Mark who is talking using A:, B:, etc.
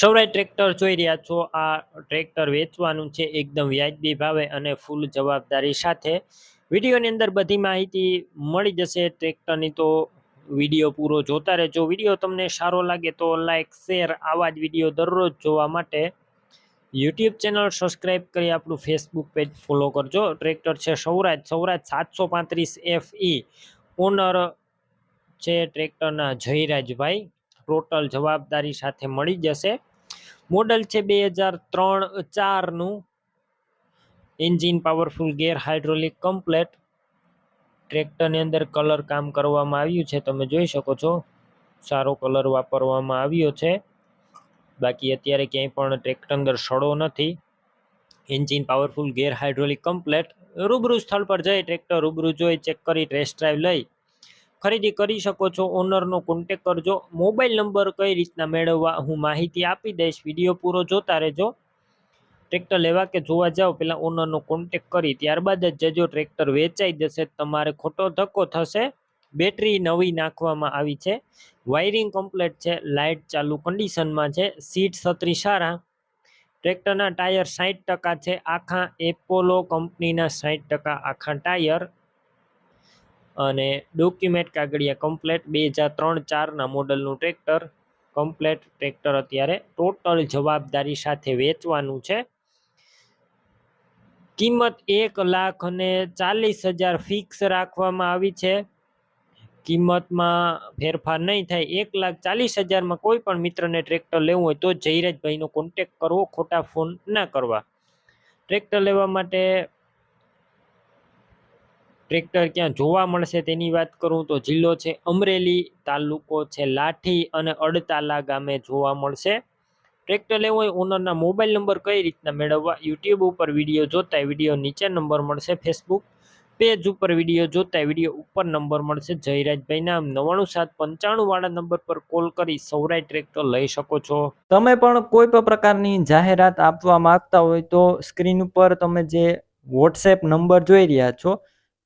A: સૌરાય tractor જોઈ રહ્યા છો. આ ટ્રેક્ટર વેચવાનું છે એકદમ વ્યાજબી ભાવે અને ફૂલ જવાબદારી સાથે. વિડીયોની અંદર બધી માહિતી મળી જશે ટ્રેક્ટરની તો વીડિયો પૂરો જોતા રહેજો. વીડિયો તમને સારો લાગે તો લાઈક, શેર આવા જ વીડિયો દરરોજ જોવા માટે. યુટ્યુબ ચેનલ સબસ્ક્રાઈબ કરી આપણું ફેસબુક પેજ ફોલો કરજો. ટ્રેક્ટર છે સૌરાજ સૌરાજ સાતસો પાંત્રીસ એફ ઓનર છે ટ્રેક્ટરના જયરાજભાઈ. ટોટલ જવાબદારી સાથે મળી જશે. મોડલ છે બે હજાર ત્રણ ચારનું. Engine powerful, gear hydraulic, complete. ટ્રેક્ટરની અંદર કલર કામ કરવામાં આવ્યું છે, તમે જોઈ શકો છો. સારો કલર વાપરવામાં આવ્યો છે. બાકી અત્યારે ક્યાંય પણ ટ્રેક્ટર અંદર સડો નથી. Engine powerful, gear hydraulic, complete. રૂબરૂ સ્થળ પર જઈ ટ્રેક્ટર રૂબરૂ જોઈ, ચેક કરી, ટેસ્ટ ડ્રાઈવ લઈ. ખરીદી કરી શકો છો. ઓનરનો કોન્ટેક કરજો. મોબાઈલ નંબર કઈ રીતના મેળવવા હું માહિતી આપી દઈશ. વીડિયો પૂરો જોતા રહેજો. ટ્રેક્ટર લેવા કે જોવા જાઓ પહેલાં ઓનરનો કોન્ટેક કરી. ત્યારબાદ જ જજો ટ્રેક્ટર વેચાઈ જશે, તમારે ખોટો ધક્કો થશે. બેટરી નવી નાખવામાં આવી છે. વાયરિંગ કમ્પ્લેટ છે. લાઇટ ચાલુ કન્ડિશનમાં છે. સીટ છત્રી સારા. ટ્રેક્ટરના ટાયર સાઠ ટકા છે. આખા એપોલો કંપનીના સાઠ ટકા આખા ટાયર અને ડોક્યુમેન્ટ કાગળિયા કમ્પ્લેટ બે હજાર ત્રણ ચારના મોડલનું ટ્રેક્ટર કમ્પ્લેટ ટ્રેક્ટર અત્યારે ટોટલ જવાબદારી સાથે વેચવાનું છે. કિંમત એક લાખ અને ચાલીસ હજાર ફિક્સ રાખવામાં આવી છે. કિંમતમાં ફેરફાર નહીં થાય. એક લાખ ચાલીસ હજારમાં કોઈ પણ મિત્રને ટ્રેક્ટર લેવું હોય તો જયરાજભાઈનો કોન્ટેક કરવો, ખોટા ફોન ના કરવા. ટ્રેક્ટર લેવા માટે ટ્રેક્ટર ક્યાં જોવા મળશે તેની વાત કરું તો જિલ્લો છે અમરેલી, તાલુકો છે લાઠી અને અડતાલા ગામે જોવા મળશે. ટ્રેક્ટર લેવું હોય ઓનરના મોબાઈલ નંબર કઈ રીતના મેળવવા યુટ્યુબ ઉપર વીડિયો જોતા વીડિયો નીચે નંબર મળશે. ફેસબુક પેજ ઉપર વીડિયો જોતા વીડિયો ઉપર નંબર મળશે. જયરાજભાઈ નામ નવાણું સાત પંચાણું વાળા નંબર પર કોલ કરી સૌરાય ટ્રેક્ટર લઈ શકો છો.
B: તમે પણ કોઈ પણ પ્રકારની જાહેરાત આપવા માંગતા હોય તો સ્ક્રીન ઉપર તમે જે વોટ્સએપ નંબર જોઈ રહ્યા છો